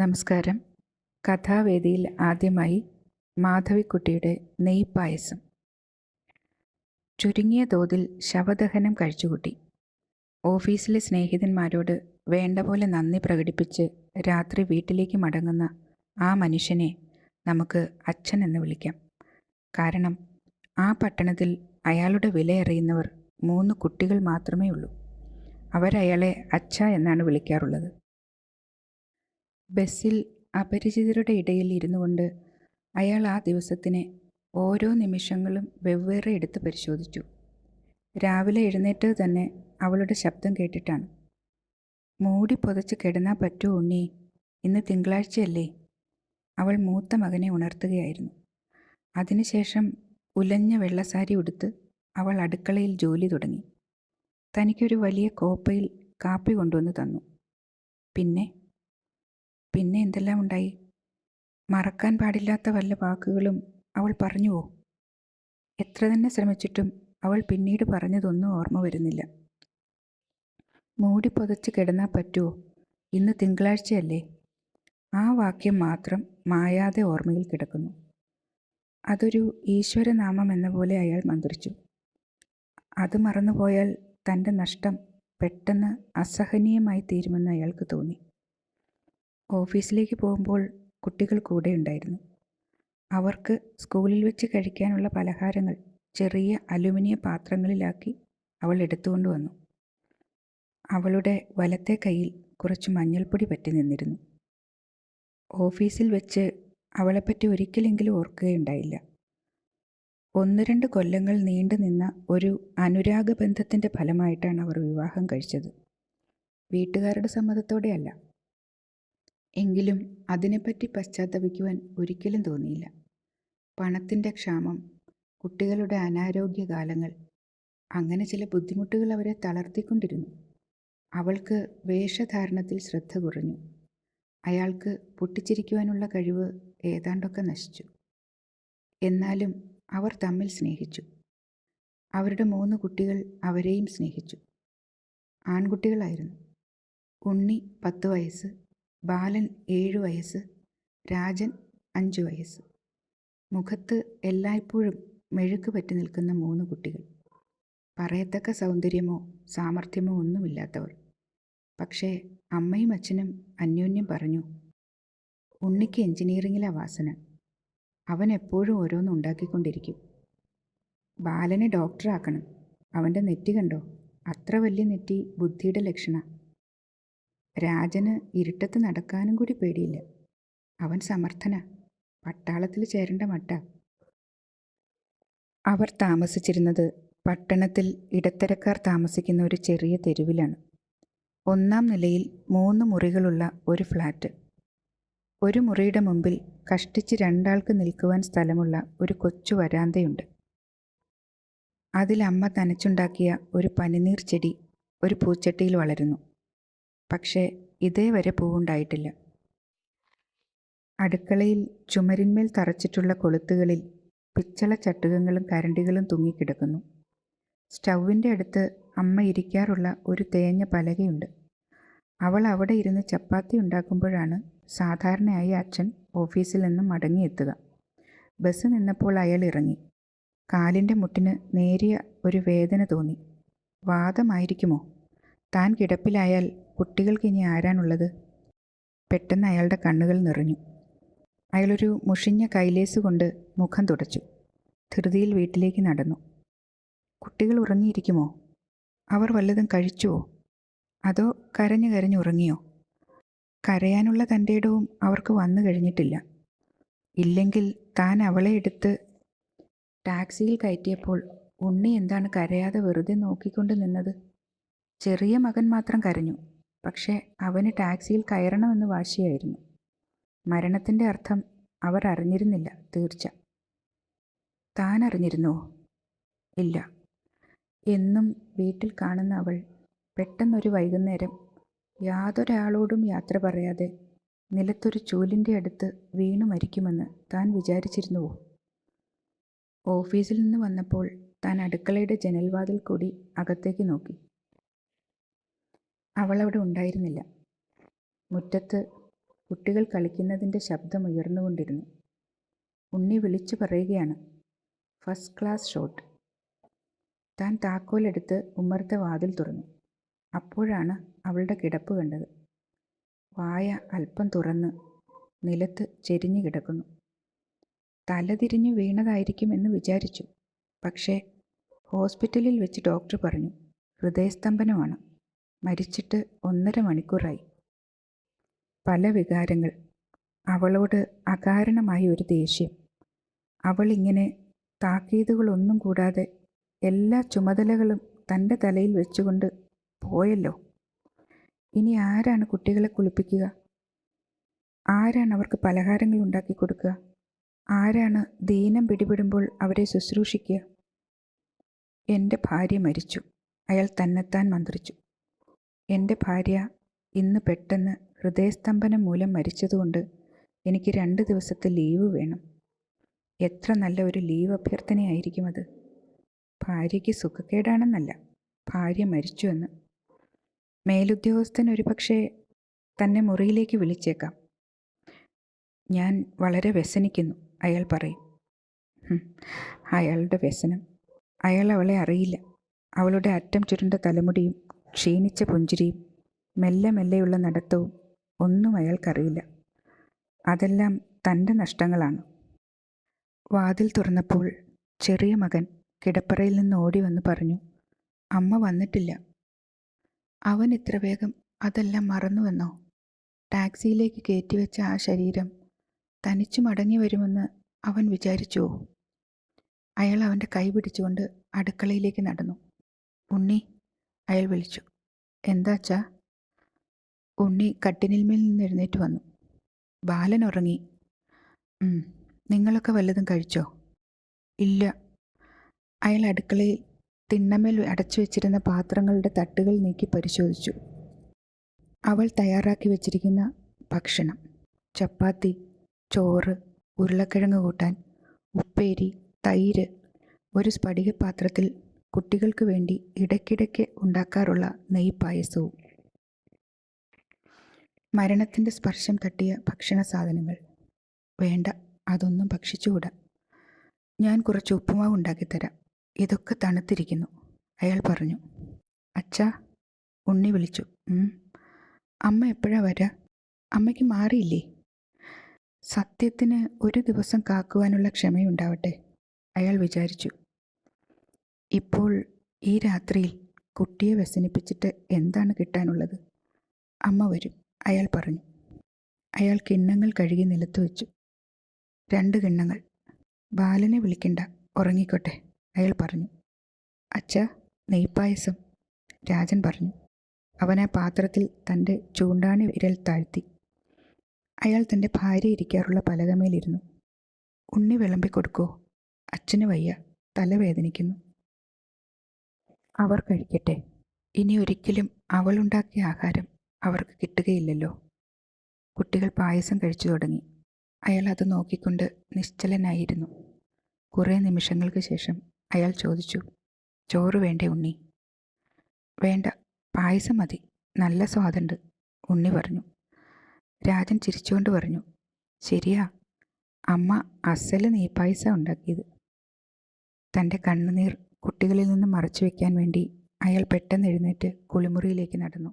നമസ്കാരം. കഥാവേദിയിൽ ആദ്യമായി മാധവിക്കുട്ടിയുടെ നെയ്പായസം. ചുരുങ്ങിയ തോതിൽ ശവദഹനം കഴിച്ചുകൂട്ടി. ഓഫീസിലെ സ്നേഹിതന്മാരോട് വേണ്ട പോലെ നന്ദി പ്രകടിപ്പിച്ച് രാത്രി വീട്ടിലേക്ക് മടങ്ങുന്ന ആ മനുഷ്യനെ നമുക്ക് അച്ഛൻ എന്ന് വിളിക്കാം. കാരണം ആ പട്ടണത്തിൽ അയാളുടെ വിലയറിയുന്നവർ മൂന്ന് കുട്ടികൾ മാത്രമേ ഉള്ളൂ അവരയാളെ അച്ഛ എന്നാണ് വിളിക്കാറുള്ളത്. ബസ്സിൽ അപരിചിതരുടെ ഇടയിൽ ഇരുന്നു കൊണ്ട് അയാൾ ആ ദിവസത്തിനെ ഓരോ നിമിഷങ്ങളും വെവ്വേറെ എടുത്ത് പരിശോധിച്ചു. രാവിലെ എഴുന്നേറ്റത് തന്നെ അവളുടെ ശബ്ദം കേട്ടിട്ടാണ്. മൂടി പുതച്ച് കിടന്നാൽ പറ്റുമോ ഉണ്ണി. ഇന്ന് തിങ്കളാഴ്ചയല്ലേ? അവൾ മൂത്ത മകനെ ഉണർത്തുകയായിരുന്നു. അതിനുശേഷം ഉലഞ്ഞ വെള്ളസാരി ഉടുത്ത് അവൾ അടുക്കളയിൽ ജോലി തുടങ്ങി. തനിക്കൊരു വലിയ കോപ്പയിൽ കാപ്പി കൊണ്ടുവന്ന് തന്നു. പിന്നെ പിന്നെ എന്തെല്ലാം ഉണ്ടായി? മറക്കാൻ പാടില്ലാത്ത വല്ല വാക്കുകളും അവൾ പറഞ്ഞുവോ? എത്ര തന്നെ ശ്രമിച്ചിട്ടും അവൾ പിന്നീട് പറഞ്ഞതൊന്നും ഓർമ്മ വരുന്നില്ല. മൂടി പുതച്ച് കിടന്നാൽ പറ്റുമോ ഇന്ന് തിങ്കളാഴ്ചയല്ലേ. ആ വാക്യം മാത്രം മായാതെ ഓർമ്മയിൽ കിടക്കുന്നു. അതൊരു ഈശ്വരനാമം എന്ന പോലെ അയാൾ മന്ത്രിച്ചു. അത് മറന്നുപോയാൽ തന്റെ നഷ്ടം പെട്ടെന്ന് അസഹനീയമായി തീരുമെന്ന് അയാൾക്ക് തോന്നി. ഓഫീസിലേക്ക് പോകുമ്പോൾ കുട്ടികൾ കൂടെ ഉണ്ടായിരുന്നു. അവർക്ക് സ്കൂളിൽ വെച്ച് കഴിക്കാനുള്ള പലഹാരങ്ങൾ ചെറിയ അലുമിനിയ പാത്രങ്ങളിലാക്കി അവൾ എടുത്തുകൊണ്ട് വന്നു. അവളുടെ വലത്തെ കയ്യിൽ കുറച്ച് മഞ്ഞൾപ്പൊടി പറ്റി നിന്നിരുന്നു. ഓഫീസിൽ വെച്ച് അവളെപ്പറ്റി ഒരിക്കലെങ്കിലും ഓർക്കുകയുണ്ടായില്ല. ഒന്ന് രണ്ട് കൊല്ലങ്ങൾ നീണ്ടു നിന്ന ഒരു അനുരാഗബന്ധത്തിന്റെ ഫലമായിട്ടാണ് അവർ വിവാഹം കഴിച്ചത്. വീട്ടുകാരുടെ സമ്മതത്തോടെയല്ല. എങ്കിലും അതിനെപ്പറ്റി പശ്ചാത്തപിക്കുവാൻ ഒരിക്കലും തോന്നിയില്ല. പണത്തിന്റെ ക്ഷാമം കുട്ടികളുടെ അനാരോഗ്യകാലങ്ങൾ അങ്ങനെ ചില ബുദ്ധിമുട്ടുകൾ അവരെ തളർത്തിക്കൊണ്ടിരുന്നു. അവൾക്ക് വേഷധാരണത്തിൽ ശ്രദ്ധ കുറഞ്ഞു. അയാൾക്ക് പൊട്ടിച്ചിരിക്കുവാനുള്ള കഴിവ് ഏതാണ്ടൊക്കെ നശിച്ചു. എന്നാലും അവർ തമ്മിൽ സ്നേഹിച്ചു. അവരുടെ മൂന്ന് കുട്ടികൾ അവരെയും സ്നേഹിച്ചു. ആൺകുട്ടികളായിരുന്നു. ഉണ്ണി പത്ത് വയസ്സ് ബാലൻ ഏഴ് വയസ്സ് രാജൻ അഞ്ച് വയസ്സ്. മുഖത്ത് എല്ലായ്പ്പോഴും മെഴുക്ക് പറ്റി നിൽക്കുന്ന മൂന്ന് കുട്ടികൾ. പറയത്തക്ക സൗന്ദര്യമോ സാമർഥ്യമോ ഒന്നുമില്ലാത്തവർ. പക്ഷേ അമ്മയും അച്ഛനും അന്യോന്യം പറഞ്ഞു ഉണ്ണിക്ക് എഞ്ചിനീയറിങ്ങിലെ വാസന. അവൻ എപ്പോഴും ഓരോന്ന് ഉണ്ടാക്കിക്കൊണ്ടിരിക്കും. ബാലനെ ഡോക്ടറാക്കണം. അവന്റെ നെറ്റി കണ്ടോ? അത്ര വലിയ നെറ്റി ബുദ്ധിയുടെ ലക്ഷണ. രാജന് ഇരുട്ടത്ത് നടക്കാനും കൂടി പേടിയില്ല. അവൻ സമർത്ഥന. പട്ടാളത്തിൽ ചേരേണ്ട മട്ട. അവർ താമസിച്ചിരുന്നത് പട്ടണത്തിൽ ഇടത്തരക്കാർ താമസിക്കുന്ന ഒരു ചെറിയ തെരുവിലാണ്. ഒന്നാം നിലയിൽ മൂന്ന് മുറികളുള്ള ഒരു ഫ്ലാറ്റ്. ഒരു മുറിയുടെ മുമ്പിൽ കഷ്ടിച്ച് രണ്ടാൾക്ക് നിൽക്കുവാൻ സ്ഥലമുള്ള ഒരു കൊച്ചു വരാന്തയുണ്ട്. അതിൽ അമ്മ തനച്ചുണ്ടാക്കിയ ഒരു പനിനീർ ചെടി ഒരു പൂച്ചട്ടിയിൽ വളരുന്നു. പക്ഷേ ഇതേവരെ പൂവുണ്ടായിട്ടില്ല. അടുക്കളയിൽ ചുമരിന്മേൽ തറച്ചിട്ടുള്ള കൊളുത്തുകളിൽ പിച്ചള ചട്ടുകങ്ങളും കരണ്ടികളും തൂങ്ങിക്കിടക്കുന്നു. സ്റ്റൗവിന്റെ അടുത്ത് അമ്മ ഇരിക്കാറുള്ള ഒരു തേഞ്ഞ പലകയുണ്ട്. അവൾ അവിടെ ഇരുന്ന് ചപ്പാത്തി ഉണ്ടാക്കുമ്പോഴാണ് സാധാരണയായി അച്ഛൻ ഓഫീസിൽ നിന്നും മടങ്ങിയെത്തുക. ബസ് നിന്നപ്പോൾ അയാൾ ഇറങ്ങി. കാലിന്റെ മുട്ടിന് നേരിയ ഒരു വേദന തോന്നി. വാദമായിരിക്കുമോ? താൻ കിടപ്പിലായാൽ കുട്ടികൾക്ക് ഇനി ആരാനുള്ളത് പെട്ടെന്ന് അയാളുടെ കണ്ണുകൾ നിറഞ്ഞു. അയാളൊരു മുഷിഞ്ഞ കൈലേസ് കൊണ്ട് മുഖം തുടച്ചു. ധൃതിയിൽ വീട്ടിലേക്ക് നടന്നു. കുട്ടികൾ ഉറങ്ങിയിരിക്കുമോ? അവർ വല്ലതും കഴിച്ചുവോ? അതോ കരഞ്ഞു കരഞ്ഞു ഉറങ്ങിയോ? കരയാനുള്ള തന്റെ ഇടവും അവർക്ക് വന്നു കഴിഞ്ഞിട്ടില്ല. ഇല്ലെങ്കിൽ താൻ അവളെ എടുത്ത് ടാക്സിയിൽ കയറ്റിയപ്പോൾ ഉണ്ണി എന്താണ് കരയാതെ വെറുതെ നോക്കിക്കൊണ്ട് നിന്നത്? ചെറിയ മകൻ മാത്രം കരഞ്ഞു. പക്ഷേ അവന് ടാക്സിയിൽ കയറണമെന്ന് വാശിയായിരുന്നു. മരണത്തിന്റെ അർത്ഥം അവർ അറിഞ്ഞിരുന്നില്ല തീർച്ച. താൻ അറിഞ്ഞിരുന്നോ? ഇല്ല. എന്നും വീട്ടിൽ കാണുന്ന അവൾ പെട്ടെന്നൊരു വൈകുന്നേരം യാതൊരാളോടും യാത്ര പറയാതെ നിലത്തൊരു ചൂലിന്റെ അടുത്ത് വീണു മരിക്കുമെന്ന് താൻ വിചാരിച്ചിരുന്നുവോ? ഓഫീസിൽ നിന്ന് വന്നപ്പോൾ താൻ അടുക്കളയുടെ ജനൽവാതിൽ കൂടി അകത്തേക്ക് നോക്കി. അവളവിടെ ഉണ്ടായിരുന്നില്ല. മുറ്റത്ത് കുട്ടികൾ കളിക്കുന്നതിന്റെ ശബ്ദം ഉയർന്നുകൊണ്ടിരുന്നു. ഉണ്ണി വിളിച്ചു പറയുകയാണ് ഫസ്റ്റ് ക്ലാസ് ഷോട്ട്. താൻ താക്കോലെടുത്ത് ഉമ്മറത്തെ വാതിൽ തുറന്നു. അപ്പോഴാണ് അവളുടെ കിടപ്പ് കണ്ടത്. വായ അല്പം തുറന്ന് നിലത്ത് ചെരിഞ്ഞു കിടക്കുന്നു. തലതിരിഞ്ഞു വീണതായിരിക്കും എന്ന് വിചാരിച്ചു. പക്ഷേ ഹോസ്പിറ്റലിൽ വെച്ച് ഡോക്ടർ പറഞ്ഞു ഹൃദയസ്തംഭനമാണ്. മരിച്ചിട്ട് ഒന്നര മണിക്കൂറായി. പല വികാരങ്ങൾ. അവളോട് അകാരണമായ ഒരു ദേഷ്യം. അവളിങ്ങനെ താക്കീതുകളൊന്നും കൂടാതെ എല്ലാ ചുമതലകളും തന്റെ തലയിൽ വെച്ചുകൊണ്ട് പോയല്ലോ. ഇനി ആരാണ് കുട്ടികളെ കുളിപ്പിക്കുക? ആരാണ് അവർക്ക് പലഹാരങ്ങൾ ഉണ്ടാക്കി കൊടുക്കുക? ആരാണ് ദീനം പിടിപെടുമ്പോൾ അവരെ ശുശ്രൂഷിക്കുക? എന്റെ ഭാര്യ മരിച്ചു. അയാൾ തന്നെത്താൻ മന്ത്രിച്ചു. എന്റെ ഭാര്യ ഇന്ന് പെട്ടെന്ന് ഹൃദയസ്തംഭനം മൂലം മരിച്ചതുകൊണ്ട് എനിക്ക് രണ്ട് ദിവസത്തെ ലീവ് വേണം. എത്ര നല്ല ഒരു ലീവ് അഭ്യർത്ഥനയായിരിക്കും അത്. ഭാര്യയ്ക്ക് സുഖക്കേടാണെന്നല്ല ഭാര്യ മരിച്ചു എന്ന്. മേലുദ്യോഗസ്ഥൻ ഒരുപക്ഷെ തന്നെ മുറിയിലേക്ക് വിളിച്ചേക്കാം. ഞാൻ വളരെ വ്യസനിക്കുന്നു അയാൾ പറയും. അയാളുടെ വ്യസനം. അയാൾ അവളെ അറിയില്ല. അവളുടെ അറ്റം ചുരുണ്ട തലമുടിയും ക്ഷീണിച്ച പുഞ്ചിരിയും മെല്ലെ മെല്ലെയുള്ള നടത്തവും ഒന്നും അയാൾക്കറിയില്ല. അതെല്ലാം തന്റെ നഷ്ടങ്ങളാണ്. വാതിൽ തുറന്നപ്പോൾ ചെറിയ മകൻ കിടപ്പറയിൽ നിന്ന് ഓടി വന്ന് പറഞ്ഞു അമ്മ വന്നിട്ടില്ല. അവൻ ഇത്ര വേഗം അതെല്ലാം മറന്നുവെന്നോ? ടാക്സിയിലേക്ക് കയറ്റിവെച്ച ആ ശരീരം തനിച്ചു മടങ്ങി വരുമെന്ന് അവൻ വിചാരിച്ചോ അയാൾ അവന്റെ കൈ പിടിച്ചുകൊണ്ട് അടുക്കളയിലേക്ക് നടന്നു. ഉണ്ണി അയാൾ വിളിച്ചു. എന്താച്ചാ ഉണ്ണി കട്ടിനിൽമേൽ നിന്ന് എഴുന്നേറ്റ് വന്നു. ബാലൻ ഉറങ്ങി. "ഉം, നിങ്ങളൊക്കെ വല്ലതും കഴിച്ചോ? ഇല്ല. അയാൾ അടുക്കളയിൽ തിണ്ണമേൽ അടച്ചു വെച്ചിരുന്ന പാത്രങ്ങളുടെ തട്ടുകൾ നീക്കി പരിശോധിച്ചു. അവൾ തയ്യാറാക്കി വെച്ചിരിക്കുന്ന ഭക്ഷണം ചപ്പാത്തി ചോറ് ഉരുളക്കിഴങ്ങ് കൂട്ടാൻ ഉപ്പേരി തൈര് ഒരു സ്ഫടിക പാത്രത്തിൽ കുട്ടികൾക്ക് വേണ്ടി ഇടയ്ക്കിടയ്ക്ക് ഉണ്ടാക്കാറുള്ള നെയ് പായസവും മരണത്തിന്റെ സ്പർശം തട്ടിയ ഭക്ഷണ സാധനങ്ങൾ. വേണ്ട അതൊന്നും ഭക്ഷിച്ചുകൂടാ. ഞാൻ കുറച്ച് ഉപ്പുമാവ് ഉണ്ടാക്കിത്തരാം. ഇതൊക്കെ തണുത്തിരിക്കുന്നു അയാൾ പറഞ്ഞു. അച്ഛാ ഉണ്ണി വിളിച്ചു. അമ്മ എപ്പോഴാ വരാ? അമ്മയ്ക്ക് മാറിയില്ലേ? സത്യത്തിന് ഒരു ദിവസം കാക്കുവാനുള്ള ക്ഷമയുണ്ടാവട്ടെ അയാൾ വിചാരിച്ചു. ഇപ്പോൾ ഈ രാത്രിയിൽ കുട്ടിയെ വ്യസനിപ്പിച്ചിട്ട് എന്താണ് കിട്ടാനുള്ളത്? അമ്മ വരും അയാൾ പറഞ്ഞു. അയാൾ കിണ്ണങ്ങൾ കഴുകി നിലത്ത് വെച്ചു. രണ്ട് കിണ്ണങ്ങൾ ബാലനെ വിളിക്കണ്ട ഉറങ്ങിക്കോട്ടെ അയാൾ പറഞ്ഞു. അച്ഛ നെയ്പായസം രാജൻ പറഞ്ഞു. അവൻ ആ പാത്രത്തിൽ തന്റെ ചൂണ്ടാണി വിരൽ താഴ്ത്തി. അയാൾ തന്റെ ഭാര്യ ഇരിക്കാറുള്ള പലകമേലിരുന്നു. ഉണ്ണി വിളമ്പിക്കൊടുക്കോ അച്ഛന് വയ്യ തലവേദനിക്കുന്നു. അവർ കഴിക്കട്ടെ. ഇനി ഒരിക്കലും അവളുണ്ടാക്കിയ ആഹാരം അവർക്ക് കിട്ടുകയില്ലല്ലോ. കുട്ടികൾ പായസം കഴിച്ചു തുടങ്ങി. അയാൾ അത് നോക്കിക്കൊണ്ട് നിശ്ചലനായിരുന്നു. കുറേ നിമിഷങ്ങൾക്ക് ശേഷം അയാൾ ചോദിച്ചു ചോറ് വേണ്ടേ ഉണ്ണി? വേണ്ട പായസം മതി. നല്ല സ്വാദുണ്ട് ഉണ്ണി പറഞ്ഞു. രാജൻ ചിരിച്ചുകൊണ്ട് പറഞ്ഞു ശരിയാ അമ്മ അസൽ നെയ്പായസം ഉണ്ടാക്കിയത്. തന്റെ കണ്ണുനീർ കുട്ടികളിൽ നിന്ന് മറച്ചു വയ്ക്കാൻ വേണ്ടി അയാൾ പെട്ടെന്ന് എഴുന്നേറ്റ് കുളിമുറിയിലേക്ക് നടന്നു.